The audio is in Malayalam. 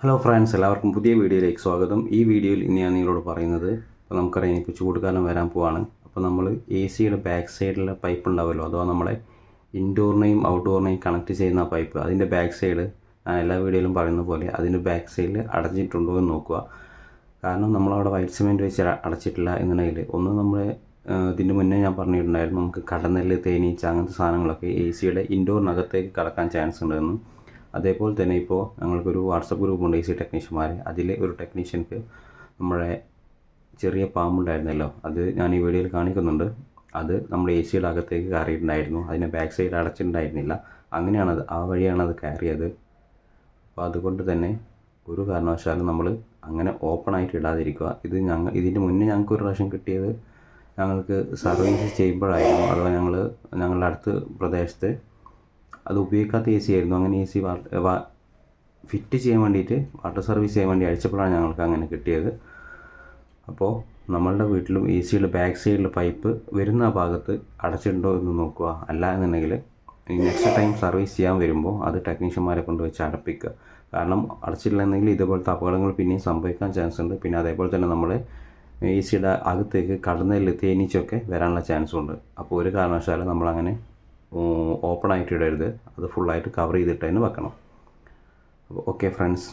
ഹലോ ഫ്രണ്ട്സ് എല്ലാവർക്കും പുതിയ വീഡിയോയിലേക്ക് സ്വാഗതം. ഈ വീഡിയോയിൽ ഇനി ഞാൻ നിങ്ങളോട് പറയുന്നത്. ഇപ്പോൾ നമുക്കറിയാം ഇപ്പോൾ ചൂടുകാലം വരാൻ പോവാണ്. അപ്പോൾ നമ്മൾ എ സിയുടെ ബാക്ക് സൈഡിലെ പൈപ്പ് ഉണ്ടാവുമല്ലോ? അഥവാ നമ്മളെ ഇൻഡോറിനെയും ഔട്ട്ഡോറിനെയും കണക്ട് ചെയ്യുന്ന പൈപ്പ് അതിന്റെ ബാക്ക് സൈഡ് ഞാൻ എല്ലാ വീഡിയോയിലും പറയുന്ന പോലെ അതിന്റെ ബാക്ക് സൈഡിൽ അടഞ്ഞിട്ടുണ്ടോ എന്ന് നോക്കുക. കാരണം നമ്മളവിടെ വൈറ്റ് സിമെന്റ് വെച്ച് അട- അടച്ചിട്ടില്ല എന്നുണ്ടെങ്കിൽ ഒന്ന് നമ്മൾ ഇതിന് മുന്നേ ഞാൻ പറഞ്ഞിട്ടുണ്ടായിരുന്നു നമുക്ക് കടനെല്ല് തേനീച്ച അങ്ങനത്തെ സാധനങ്ങളൊക്കെ എ സിയുടെ ഇൻഡോറിനകത്തേക്ക് കടക്കാൻ ചാൻസ് ഉണ്ടെന്ന്. അതേപോലെ തന്നെ ഇപ്പോൾ ഞങ്ങൾക്കൊരു വാട്സപ്പ് ഗ്രൂപ്പ് ഉണ്ട് സി ടെക്നീഷ്യന്മാർ. അതിൽ ഒരു ടെക്നീഷ്യൻക്ക് നമ്മുടെ ചെറിയ പാമ്പുണ്ടായിരുന്നല്ലോ. അത് ഞാൻ ഈ വീഡിയോയിൽ കാണിക്കുന്നുണ്ട്. അത് നമ്മുടെ എ സിയുടെ അകത്തേക്ക് കയറിയിട്ടുണ്ടായിരുന്നു. അതിനെ ബാക്ക് സൈഡ് അടച്ചിട്ടുണ്ടായിരുന്നില്ല. അങ്ങനെയാണത് ആ വഴിയാണ് അത് കയറിയത്. അപ്പോൾ അതുകൊണ്ട് തന്നെ ഒരു കാരണവശാലും നമ്മൾ അങ്ങനെ ഓപ്പൺ ആയിട്ട് ഇടാതിരിക്കുക. ഇത് ഞങ്ങൾ ഇതിന്റെ മുന്നേ ഞങ്ങൾക്ക് ഒരു പ്രാവശ്യം കിട്ടിയത് ഞങ്ങൾക്ക് സർവീസ് ചെയ്യുമ്പോഴായിരുന്നു. അഥവാ ഞങ്ങൾ ഞങ്ങളുടെ അടുത്ത് പ്രദേശത്ത് അത് ഉപയോഗിക്കാത്ത എ സി ആയിരുന്നു. അങ്ങനെ എ സി ഫിറ്റ് ചെയ്യാൻ വേണ്ടിയിട്ട് വാട്ടർ സർവീസ് ചെയ്യാൻ വേണ്ടി അയച്ചപ്പോഴാണ് ഞങ്ങൾക്ക് അങ്ങനെ കിട്ടിയത്. അപ്പോൾ നമ്മളുടെ വീട്ടിലും എ സിയുടെ ബാക്ക് സൈഡിലെ പൈപ്പ് വരുന്ന ഭാഗത്ത് അടച്ചിട്ടുണ്ടോ എന്ന് നോക്കുക. അല്ല എന്നുണ്ടെങ്കിൽ നെക്സ്റ്റ് ടൈം സർവീസ് ചെയ്യാൻ വരുമ്പോൾ അത് ടെക്നീഷ്യന്മാരെ കൊണ്ട് വെച്ച് അടപ്പിക്കുക. കാരണം അടച്ചിട്ടില്ലെന്നെങ്കിൽ ഇതുപോലത്തെ അപകടങ്ങൾ പിന്നെയും സംഭവിക്കാൻ ചാൻസ് ഉണ്ട്. പിന്നെ അതേപോലെ തന്നെ നമ്മൾ എ സിയുടെ അകത്തേക്ക് കടന്നതിൽ തേനീച്ചൊക്കെ വരാനുള്ള ചാൻസ് ഉണ്ട്. അപ്പോൾ ഒരു കാരണവശാലും നമ്മളങ്ങനെ ഓപ്പൺ ആയിട്ട് ഇടരുത് അത് ഫുള്ളായിട്ട് കവർ ചെയ്തിട്ട് തന്നെ വെക്കണം. അപ്പോൾ ഓക്കെ ഫ്രണ്ട്സ്